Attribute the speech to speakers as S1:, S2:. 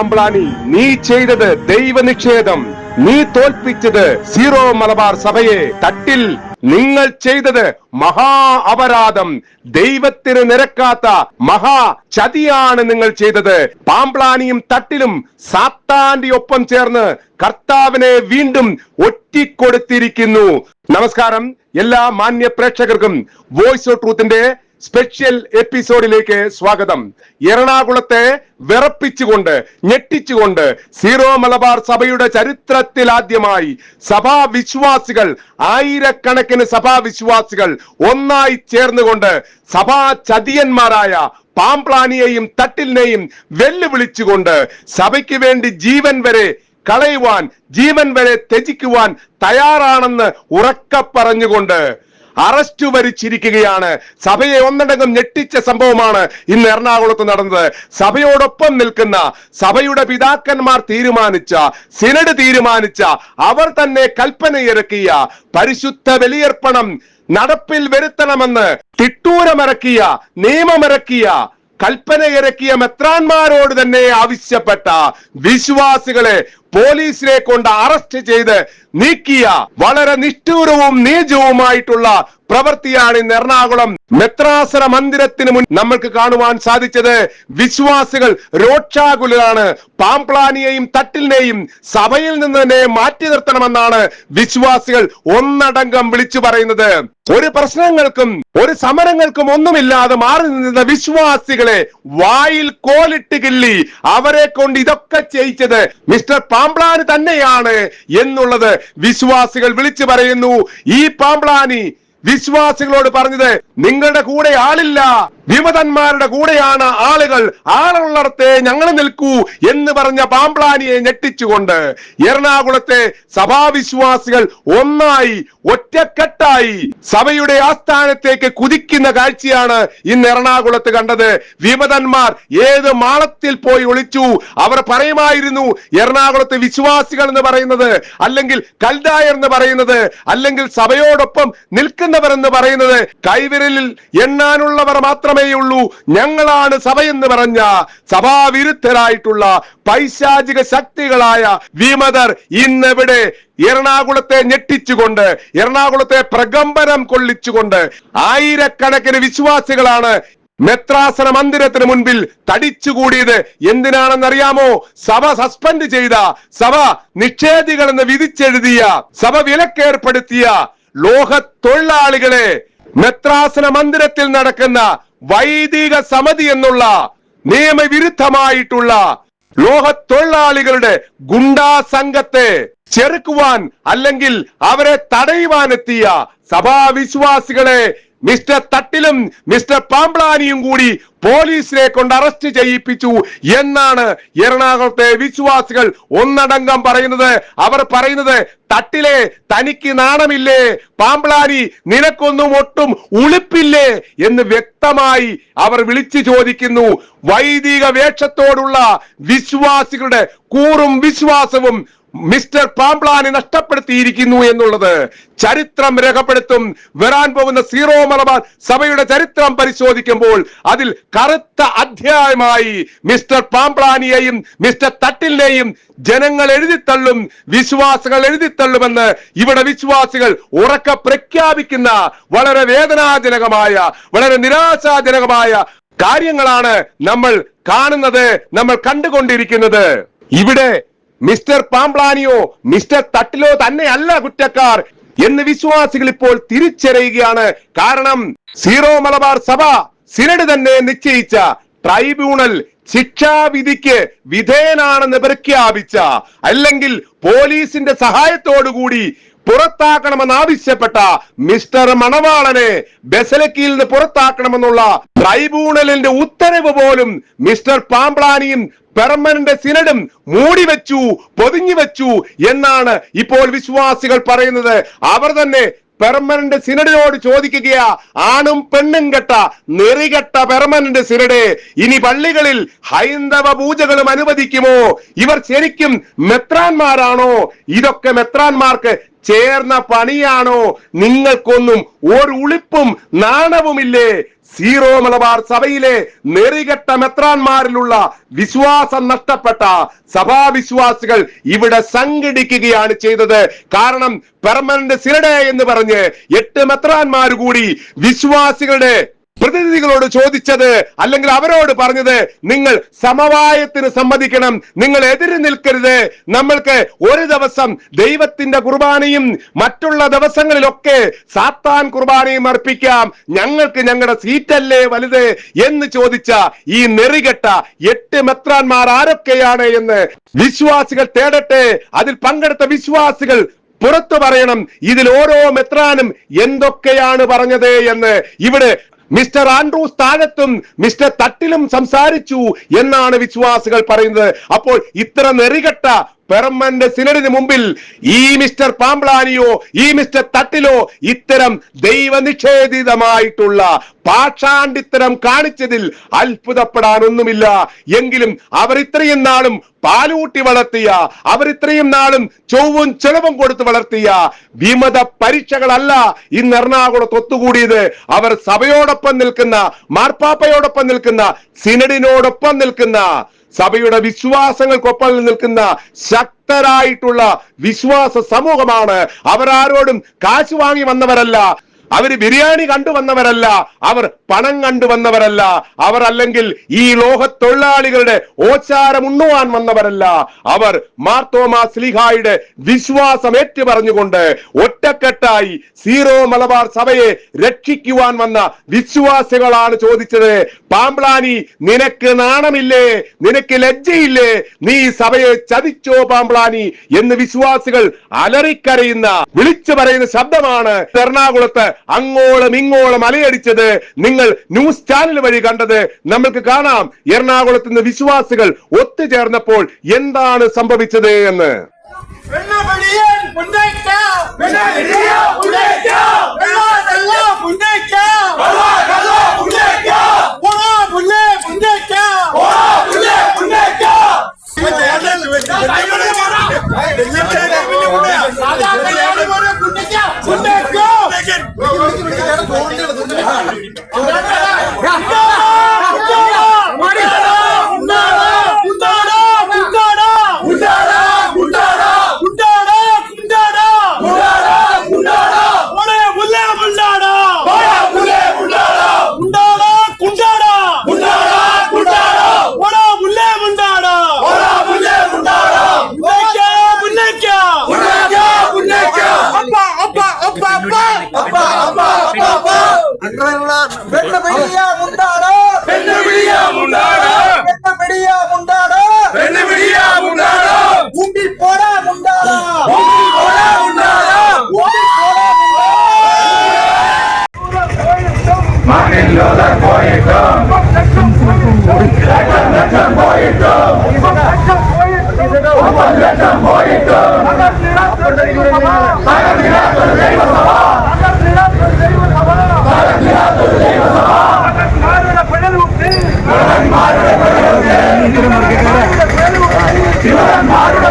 S1: പാമ്പ്ലാനി നീ ചെയ്തത് ദൈവ ദൈവനിഷേധം. നീ തോൽപ്പിച്ചത് സീറോ മലബാർ സഭയെ. തട്ടിൽ നിങ്ങൾ ചെയ്തത് മഹാ അപരാധം. ദൈവത്തിന് നിരക്കാത്ത മഹാ ചതിയാണ് നിങ്ങൾ ചെയ്തത്. പാമ്പ്ലാനിയും തട്ടിലും സാത്താന്റെ ഒപ്പം ചേർന്ന് കർത്താവിനെ വീണ്ടും ഒറ്റിക്കൊടുത്തിരിക്കുന്നു. നമസ്കാരം എല്ലാ മാന്യ പ്രേക്ഷകർക്കും വോയിസ് ഓഫ് ട്രൂത്തിന്റെ സ്പെഷ്യൽ എപ്പിസോഡിലേക്ക് സ്വാഗതം. എറണാകുളത്തെ വിറപ്പിച്ചുകൊണ്ട് ഞെട്ടിച്ചുകൊണ്ട് സീറോ മലബാർ സഭയുടെ ചരിത്രത്തിൽ ആദ്യമായി സഭാ വിശ്വാസികൾ ആയിരക്കണക്കിന് സഭാ വിശ്വാസികൾ ഒന്നായി ചേർന്നുകൊണ്ട് സഭാ ചതിയന്മാരായ പാംപ്ലാനിയെയും തട്ടിലിനെയും വെല്ലുവിളിച്ചുകൊണ്ട് സഭയ്ക്ക് വേണ്ടി ജീവൻ വരെ കളയുവാൻ ജീവൻ വരെ ത്യജിക്കുവാൻ തയ്യാറാണെന്ന് ഉറക്ക പറഞ്ഞുകൊണ്ട് അറസ്റ്റ് വരിച്ചിരിക്കുകയാണ്. സഭയെ ഒന്നടങ്കം ഞെട്ടിച്ച സംഭവമാണ് ഇന്ന് എറണാകുളത്ത് നടന്നത്. സഭയോടൊപ്പം നിൽക്കുന്ന സഭയുടെ പിതാക്കന്മാർ തീരുമാനിച്ച സിനഡ് തീരുമാനിച്ച അവർ തന്നെ കൽപ്പനയിറക്കിയ പരിശുദ്ധ ബലിയർപ്പണം നടപ്പിൽ വരുത്തണമെന്ന് തിട്ടൂരമിറക്കിയ നിയമമിറക്കിയ കൽപ്പന ഇറക്കിയ മെത്രാന്മാരോട് തന്നെ ആവശ്യപ്പെട്ട വിശ്വാസികളെ പോലീസിനെ കൊണ്ട് അറസ്റ്റ് ചെയ്ത് നീക്കിയ വളരെ നിഷ്ഠൂരവും നീചവുമായിട്ടുള്ള പ്രവൃത്തിയാണ് ഇന്ന് എറണാകുളം മെത്രാസര മന്ദിരത്തിന് മുൻ നമ്മൾക്ക് കാണുവാൻ സാധിച്ചത്. വിശ്വാസികൾ രോക്ഷാകുലരാണ്. പാംപ്ലാനിയെയും തട്ടിലിനെയും സഭയിൽ നിന്ന് തന്നെ മാറ്റി നിർത്തണമെന്നാണ് വിശ്വാസികൾ ഒന്നടങ്കം വിളിച്ചു പറയുന്നത്. ഒരു പ്രശ്നങ്ങൾക്കും ഒരു സമരങ്ങൾക്കും ഒന്നുമില്ലാതെ മാറി നിന്ന വിശ്വാസികളെ വായിൽ കോലിട്ട് കിള്ളി അവരെ കൊണ്ട് ഇതൊക്കെ ചെയ്യിച്ചത് മിസ്റ്റർ പാംപ്ലാനി തന്നെയാണ് എന്നുള്ളത് വിശ്വാസികൾ വിളിച്ചു പറയുന്നു ഈ പാംപ്ലാനി വിശ്വാസികളോട് പറഞ്ഞത് നിങ്ങളുടെ കൂടെ ആളില്ല. വിമതന്മാരുടെ കൂടെയാണ് ആളുകൾ. ആളുള്ളിടത്തെ ഞങ്ങൾ നിൽക്കൂ എന്ന് പറഞ്ഞ പാമ്പ്ലാനിയെ ഞെട്ടിച്ചുകൊണ്ട് എറണാകുളത്തെ സഭാവിശ്വാസികൾ ഒന്നായി ഒറ്റക്കെട്ടായി സഭയുടെ ആസ്ഥാനത്തേക്ക് കുതിക്കുന്ന കാഴ്ചയാണ് ഇന്ന് എറണാകുളത്ത് കണ്ടത്. വിമതന്മാർ ഏത് മാളത്തിൽ പോയി ഒളിച്ചു? അവർ പറയുമായിരുന്നു എറണാകുളത്തെ വിശ്വാസികൾ എന്ന് പറയുന്നത് അല്ലെങ്കിൽ കൽദായർ എന്ന് പറയുന്നത് അല്ലെങ്കിൽ സഭയോടൊപ്പം നിൽക്കുന്നവർ എന്ന് പറയുന്നത് കൈവിരലിൽ എണ്ണാനുള്ളവർ മാത്രമേ ഉള്ളൂ ഞങ്ങളാണ് സഭയെന്ന് പറഞ്ഞ സഭാവിരുദ്ധരായിട്ടുള്ള പൈശാചിക ശക്തികളായ വിമതർ ഇന്നിവിടെ എറണാകുളത്തെ ഞെട്ടിച്ചുകൊണ്ട് എറണാകുളത്തെ പ്രകമ്പനം കൊള്ളിച്ചുകൊണ്ട് ആയിരക്കണക്കിന് വിശ്വാസികളാണ് മെത്രാസന മന്ദിരത്തിന് മുൻപിൽ തടിച്ചുകൂടിയത്. എന്തിനാണെന്നറിയാമോ? സഭ സസ്പെൻഡ് ചെയ്ത സഭ നിക്ഷേധികൾ എന്ന് വിധിച്ചെഴുതിയ സഭ വിലക്കേർപ്പെടുത്തിയ ലോക തൊഴിലാളികളെ മെത്രാസന മന്ദിരത്തിൽ നടക്കുന്ന വൈദിക സമിതി എന്നുള്ള നിയമവിരുദ്ധമായിട്ടുള്ള ലോഹ തൊഴിലാളികളുടെ ഗുണ്ടാ സംഘത്തെ ചെറുക്കുവാൻ അല്ലെങ്കിൽ അവരെ തടയുവാനെത്തിയ സഭാവിശ്വാസികളെ മിസ്റ്റർ തട്ടിലും മിസ്റ്റർ പാമ്പ്ലാനിയും കൂടി പോലീസിനെ കൊണ്ട് അറസ്റ്റ് ചെയ്യിപ്പിച്ചു എന്നാണ് എറണാകുളത്തെ വിശ്വാസികൾ ഒന്നടങ്കം പറയുന്നത്. അവർ പറയുന്നത് തട്ടിലെ തനിക്ക് നാണമില്ലേ? പാമ്പ്ളാനി നിനക്കൊന്നും ഒട്ടും ഉളുപ്പില്ലേ? എന്ന് വ്യക്തമായി അവർ വിളിച്ചു ചോദിക്കുന്നു. വൈദിക വേഷത്തോടുള്ള വിശ്വാസികളുടെ കൂറും വിശ്വാസവും മിസ്റ്റർ പാംപ്ലാനെ നഷ്ടപ്പെടുത്തിയിരിക്കുന്നു എന്നുള്ളത് ചരിത്രം രേഖപ്പെടുത്തും. വരാൻ പോകുന്ന സീറോ മലബാർ സഭയുടെ ചരിത്രം പരിശോധിക്കുമ്പോൾ അതിൽ കറുത്ത അധ്യായമായി മിസ്റ്റർ പാംപ്ലാനിയെയും മിസ്റ്റർ തട്ടിലിനെയും ജനങ്ങൾ എഴുതിത്തള്ളും വിശ്വാസികൾ എഴുതിത്തള്ളുമെന്ന് ഇവിടെ വിശ്വാസികൾ ഉറക്ക പ്രഖ്യാപിക്കുന്ന വളരെ വേദനാജനകമായ വളരെ നിരാശാജനകമായ കാര്യങ്ങളാണ് നമ്മൾ കാണുന്നത് നമ്മൾ കണ്ടുകൊണ്ടിരിക്കുന്നത്. ഇവിടെ മിസ്റ്റർ പാംപ്ലാനിയോ മിസ്റ്റർ തട്ടിലോ തന്നെയല്ല കുറ്റക്കാർ എന്ന് വിശ്വാസികൾ ഇപ്പോൾ തിരിച്ചറിയുകയാണ്. കാരണം സീറോ മലബാർ സഭ സിനഡ് തന്നെ നിശ്ചയിച്ച ട്രൈബ്യൂണൽ ശിക്ഷാവിധിക്ക് വിധേയനാണെന്ന് പ്രഖ്യാപിച്ച അല്ലെങ്കിൽ പോലീസിന്റെ സഹായത്തോടുകൂടി പുറത്താക്കണമെന്ന് ആവശ്യപ്പെട്ട മിസ്റ്റർ മണവാളനെ ബസലക്കിയിൽ നിന്ന് പുറത്താക്കണമെന്നുള്ള ട്രൈബ്യൂണലിന്റെ ഉത്തരവ് പോലും മിസ്റ്റർ പാംപ്ലാനിയും പെർമനന്റ് സിനഡും മൂടി വെച്ചു പൊതിഞ്ഞു വെച്ചു എന്നാണ് ഇപ്പോൾ വിശ്വാസികൾ പറയുന്നത്. അവർ തന്നെ പെർമനന്റ് സിനഡിനോട് ചോദിക്കുകയാ ആണും പെണ്ണും കെട്ട നെറികെട്ട പെർമനന്റ് സിനഡ് ഇനി പള്ളികളിൽ ഹൈന്ദവ പൂജകളും അനുവദിക്കുമോ? ഇവർ ശരിക്കും മെത്രാന്മാരാണോ? ഇതൊക്കെ മെത്രാന്മാർക്ക് ചേർന്ന പണിയാണോ? നിങ്ങൾക്കൊന്നും ഒരു ഉളിപ്പും നാണവുമില്ലേ? സീറോ മലബാർ സഭയിലെ നെറികെട്ട മെത്രാന്മാരിലുള്ള വിശ്വാസം നഷ്ടപ്പെട്ട സഭാവിശ്വാസികൾ ഇവിടെ സംഘടിക്കുകയാണ് ചെയ്തത്. കാരണം പെർമനന്റ് സിരഡേ എന്ന് പറഞ്ഞ് എട്ട് മെത്രാന്മാർ കൂടി വിശ്വാസികളുടെ പ്രതിനിധികളോട് ചോദിച്ചത് അല്ലെങ്കിൽ അവരോട് പറഞ്ഞത് നിങ്ങൾ സമവായത്തിന് സമ്മതിക്കണം നിങ്ങൾ എതിര് നിൽക്കരുത് നമ്മൾക്ക് ഒരു ദിവസം ദൈവത്തിന്റെ കുർബാനയും മറ്റുള്ള ദിവസങ്ങളിലൊക്കെ സാത്താൻ കുർബാനയും അർപ്പിക്കാം ഞങ്ങൾക്ക് ഞങ്ങളുടെ സീറ്റല്ലേ വലുത് എന്ന് ചോദിച്ച ഈ നെറികെട്ട എട്ട് മെത്രാന്മാർ ആരൊക്കെയാണ് എന്ന് വിശ്വാസികൾ തേടട്ടെ അതിൽ പങ്കെടുത്ത വിശ്വാസികൾ പുറത്തു പറയണം ഇതിൽ ഓരോ മെത്രാനും എന്തൊക്കെയാണ് പറഞ്ഞത് എന്ന് ഇവിടെ മിസ്റ്റർ ആൻഡ്രൂസ് താഴത്തും മിസ്റ്റർ തട്ടിലും സംസാരിച്ചു എന്നാണ് വിശ്വാസികൾ പറയുന്നത്. അപ്പോൾ ഇത്ര നെറികെട്ട പെർമനന്റ് സിനഡിന് മുമ്പിൽ ഈ മിസ്റ്റർ പാമ്പ്ലാനിയോ ഈ മിസ്റ്റർ തട്ടിലോ ഇത്തരം ദൈവനിഷേധിതമായിട്ടുള്ള പാഷാണ്ടിത്തരം കാണിച്ചതിൽ അത്ഭുതപ്പെടാനൊന്നുമില്ല. എങ്കിലും അവർ ഇത്രയും നാളും പാലൂട്ടി വളർത്തിയ അവർ ഇത്രയും നാളും ചൊവ്വും ചെലവും കൊടുത്ത് വളർത്തിയ വിമത പരീക്ഷകളല്ല ഇന്ന് എറണാകുളത്ത് ഒത്തുകൂടിയത്. അവർ സഭയോടൊപ്പം നിൽക്കുന്ന മാർപ്പാപ്പയോടൊപ്പം നിൽക്കുന്ന സിനഡിനോടൊപ്പം നിൽക്കുന്ന സഭയുടെ വിശ്വാസങ്ങൾക്കൊപ്പം നിൽക്കുന്ന ശക്തരായിട്ടുള്ള വിശ്വാസ സമൂഹമാണ്. അവരാരോടും കാശ് വാങ്ങി വന്നവരല്ല. അവർ ബിരിയാണി കണ്ടുവന്നവരല്ല അവർ പണം കണ്ടുവന്നവരല്ല അവർ അല്ലെങ്കിൽ ഈ ലോക തൊഴിലാളികളുടെ ഓച്ചാരം ഉണ്ണുവാൻ വന്നവരല്ല. അവർ മാർത്തോമാ സ്ലിഹായുടെ വിശ്വാസം ഏറ്റുപറഞ്ഞുകൊണ്ട് ഒറ്റക്കെട്ടായി സീറോ മലബാർ സഭയെ രക്ഷിക്കുവാൻ വന്ന വിശ്വാസികളാണ് ചോദിച്ചത് പാമ്പ്ലാനി നിനക്ക് നാണമില്ലേ? നിനക്ക് ലജ്ജയില്ലേ? നീ സഭയെ ചതിച്ചോ പാമ്പ്ലാനി? എന്ന് വിശ്വാസികൾ അലറിക്കരയുന്ന വിളിച്ചു പറയുന്ന ശബ്ദമാണ് എറണാകുളത്ത് അങ്ങോളം ഇങ്ങോളം അലയടിച്ചത് നിങ്ങൾ ന്യൂസ് ചാനൽ വഴി കണ്ടത് നമ്മൾക്ക് കാണാം. എറണാകുളത്ത് നിന്ന് വിശ്വാസികൾ ഒത്തുചേർന്നപ്പോൾ എന്താണ് സംഭവിച്ചത് എന്ന്.
S2: പെണ്ണുപിടിയാമുണ്ടാടോ
S3: ഞങ്ങളുടെ